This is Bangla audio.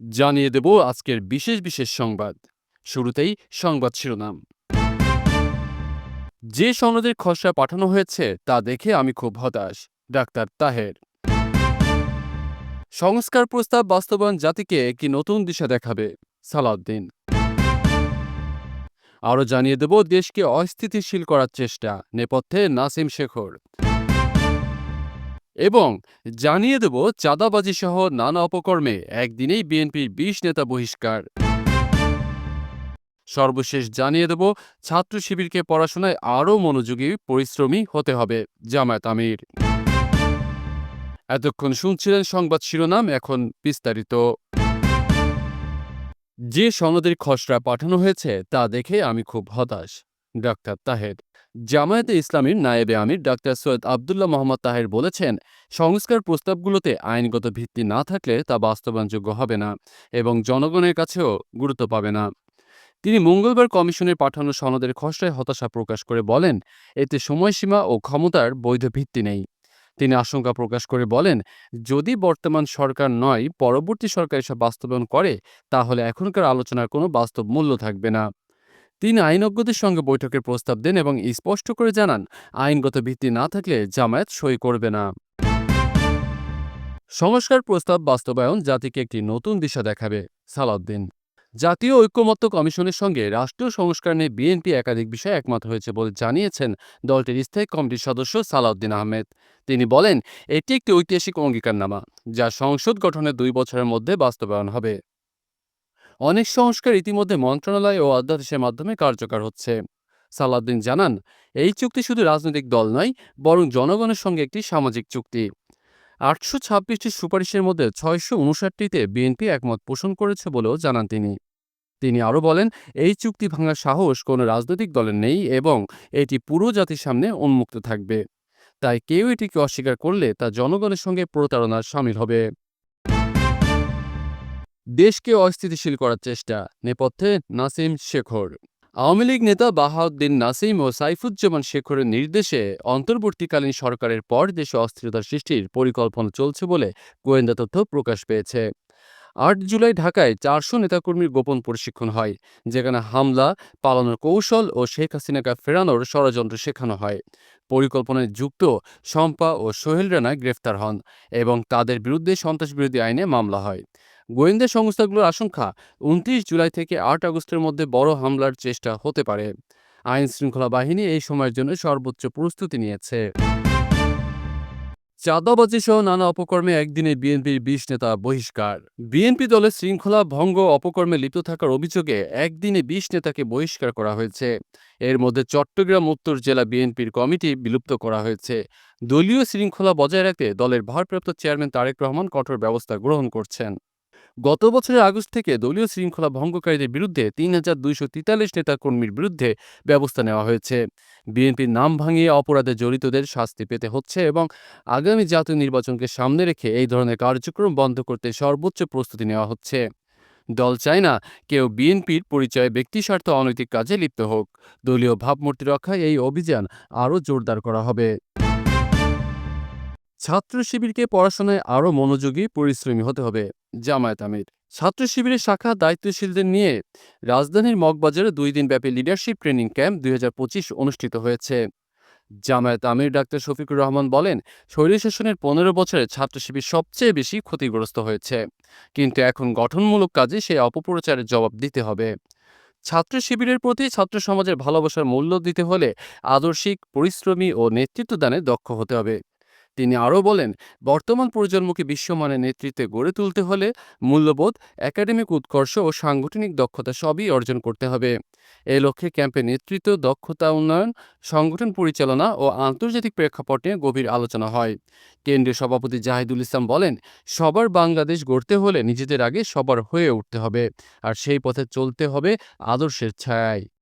জানিয়ে দেব আজকের বিশেষ বিশেষ সংবাদ। শুরুতেই সংবাদ শিরোনাম। যে সনদের খসড়া পাঠানো হয়েছে, তা দেখে আমি খুব হতাশ। ডাক্তার তাহের। সংস্কার প্রস্তাব বাস্তবায়ন জাতিকে একটি নতুন দিশা দেখাবে, সালাউদ্দিন। আরও জানিয়ে দেব, দেশকে অস্থিতিশীল করার চেষ্টা, নেপথ্যে নাসিম শেখর। এবং জানিয়ে দেব চাঁদাবাজি সহ নানা অপকর্মে একদিনেই বিএনপির বিশ নেতা বহিষ্কার। সর্বশেষ জানিয়ে দেব, ছাত্র শিবিরকে পড়াশোনায় আরও মনোযোগী, পরিশ্রমী হতে হবে, জামায়াত আমির। এতক্ষণ শুনছিলেন সংবাদ শিরোনাম, এখন বিস্তারিত। যে সনদের খসড়া পাঠানো হয়েছে, তা দেখে আমি খুব হতাশ, ডাক্তার তাহের। জামায়াতে ইসলামীর নায়েবে আমির ডাক্তার সৈয়দ আবদুল্লাহ মোহাম্মদ তাহের বলেছেন, সংস্কার প্রস্তাবগুলোতে আইনগত ভিত্তি না থাকলে তা বাস্তবায়নযোগ্য হবে না এবং জনগণের কাছেও গুরুত্ব পাবে না। তিনি মঙ্গলবার কমিশনের পাঠানো সনদের খসড়ায় হতাশা প্রকাশ করে বলেন, এতে সময়সীমা ও ক্ষমতার বৈধ ভিত্তি নেই। তিনি আশঙ্কা প্রকাশ করে বলেন, যদি বর্তমান সরকার নয়, পরবর্তী সরকার এসব বাস্তবায়ন করে, তাহলে এখনকার আলোচনার কোনো বাস্তব মূল্য থাকবে না। তিনি আইনজ্ঞদের সঙ্গে বৈঠকের প্রস্তাব দেন এবং স্পষ্ট করে জানান, আইনগত ভিত্তি না থাকলে জামায়াত সই করবে না। সংস্কার প্রস্তাব বাস্তবায়ন জাতিকে একটি নতুন দিশা দেখাবে, সালাউদ্দিন। জাতীয় ঐক্যমত্য কমিশনের সঙ্গে রাষ্ট্রীয় সংস্কার নিয়ে বিএনপি একাধিক বিষয়ে একমত হয়েছে বলে জানিয়েছেন দলটির স্থায়ী কমিটির সদস্য সালাউদ্দিন আহমেদ। তিনি বলেন, এটি একটি ঐতিহাসিক অঙ্গীকারনামা, যা সংসদ গঠনের দুই বছরের মধ্যে বাস্তবায়ন হবে। অনেক সংস্কার ইতিমধ্যে মন্ত্রণালয় ও অধ্যাদেশের মাধ্যমে কার্যকর হচ্ছে। সালাউদ্দিন জানান, এই চুক্তি শুধু রাজনৈতিক দল নয়, বরং জনগণের সঙ্গে একটি সামাজিক চুক্তি। আটশো ছাব্বিশটি সুপারিশের মধ্যে ছয়শো উনষাটটিতে বিএনপি একমত পোষণ করেছে বলেও জানান তিনি। তিনি আরও বলেন, এই চুক্তি ভাঙার সাহস কোনো রাজনৈতিক দলের নেই এবং এটি পুরো জাতির সামনে উন্মুক্ত থাকবে। তাই কেউ এটিকে অস্বীকার করলে তা জনগণের সঙ্গে প্রতারণার সামিল হবে। দেশকে অস্থিতিশীল করার চেষ্টা। নেপথ্যে নাসিম শেখর। আওয়ামী লীগ নেতা বাহাউদ্দিন নাসিম ও সাইফুজ্জামান শেখরের নির্দেশে অন্তর্বর্তীকালীন সরকারের পর দেশে অস্থিরতা সৃষ্টির পরিকল্পনা চলছে বলে গোয়েন্দা তথ্য প্রকাশ পেয়েছে। আট জুলাই ঢাকায় চারশো নেতাকর্মীর গোপন প্রশিক্ষণ হয়, যেখানে হামলা, পালানোর কৌশল ও শেখ হাসিনাকে ফেরানোর ষড়যন্ত্র শেখানো হয়। পরিকল্পনায় যুক্ত শম্পা ও সোহেল রানা গ্রেফতার হন এবং তাদের বিরুদ্ধে সন্ত্রাসবিরোধী আইনে মামলা হয়। গোয়েন্দা সংস্থাগুলোর আশঙ্কা, উনত্রিশ জুলাই থেকে আট আগস্টের মধ্যে বড় হামলার চেষ্টা হতে পারে। আইন শৃঙ্খলা বাহিনী এই সময়ের জন্য সর্বোচ্চ প্রস্তুতি নিয়েছে। চাঁদাবাজি সহ নানা অপকর্মে একদিনে বিএনপির বিশ নেতা বহিষ্কার। বিএনপি দলের শৃঙ্খলা ভঙ্গ অপকর্মে লিপ্ত থাকার অভিযোগে একদিনে বিশ নেতাকে বহিষ্কার করা হয়েছে। এর মধ্যে চট্টগ্রাম, উত্তর জেলা বিএনপির কমিটি বিলুপ্ত করা হয়েছে। দলীয় শৃঙ্খলা বজায় রাখতে দলের ভারপ্রাপ্ত চেয়ারম্যান তারেক রহমান কঠোর ব্যবস্থা গ্রহণ করছেন। গত বছরের আগস্ট থেকে দলীয় শৃঙ্খলা ভঙ্গকারীদের বিরুদ্ধে তিন হাজার দুইশো তেতাল্লিশ নেতাকর্মীর বিরুদ্ধে ব্যবস্থা নেওয়া হয়েছে। বিএনপির নাম ভাঙিয়ে অপরাধে জড়িতদের শাস্তি পেতে হচ্ছে এবং আগামী জাতীয় নির্বাচনকে সামনে রেখে এই ধরনের কার্যক্রম বন্ধ করতে সর্বোচ্চ প্রস্তুতি নেওয়া হচ্ছে। দল চায় না কেউ বিএনপির পরিচয়ে ব্যক্তিস্বার্থ অনৈতিক কাজে লিপ্ত হোক। দলীয় ভাবমূর্তি রক্ষায় এই অভিযান আরও জোরদার করা হবে। ছাত্র শিবিরকে পড়াশোনায় আরও মনোযোগী, পরিশ্রমী হতে হবে। জামায়াত আমির ছাত্র শিবিরের শাখা দায়িত্বশীলদের নিয়ে রাজধানীর মগবাজারে দুই দিনব্যাপী লিডারশিপ ট্রেনিং ক্যাম্প দুই হাজার পঁচিশ অনুষ্ঠিত হয়েছে। জামায়াত আমির ডাক্তার শফিকুর রহমান বলেন স্বৈরশাসনের পনেরো বছরে ছাত্র শিবির সবচেয়ে বেশি ক্ষতিগ্রস্ত হয়েছে। কিন্তু এখন গঠনমূলক কাজে সেই অপপ্রচারের জবাব দিতে হবে। ছাত্র শিবিরের প্রতি ছাত্র সমাজের ভালোবাসার মূল্য দিতে হলে আদর্শিক, পরিশ্রমী ও নেতৃত্বদানে দক্ষ হতে হবে। তিনি আরও বলেন, বর্তমান প্রজন্মকে বিশ্বমানের নেতৃত্বে গড়ে তুলতে হলে মূল্যবোধ, একাডেমিক উৎকর্ষ ও সাংগঠনিক দক্ষতা সবই অর্জন করতে হবে। এ লক্ষ্যে ক্যাম্পে নেতৃত্ব, দক্ষতা উন্নয়ন, সংগঠন পরিচালনা ও আন্তর্জাতিক প্রেক্ষাপট নিয়ে গভীর আলোচনা হয়। কেন্দ্রীয় সভাপতি জাহিদুল ইসলাম বলেন, সবার বাংলাদেশ গড়তে হলে নিজেদের আগে সবার হয়ে উঠতে হবে, আর সেই পথে চলতে হবে আদর্শের ছায়ায়।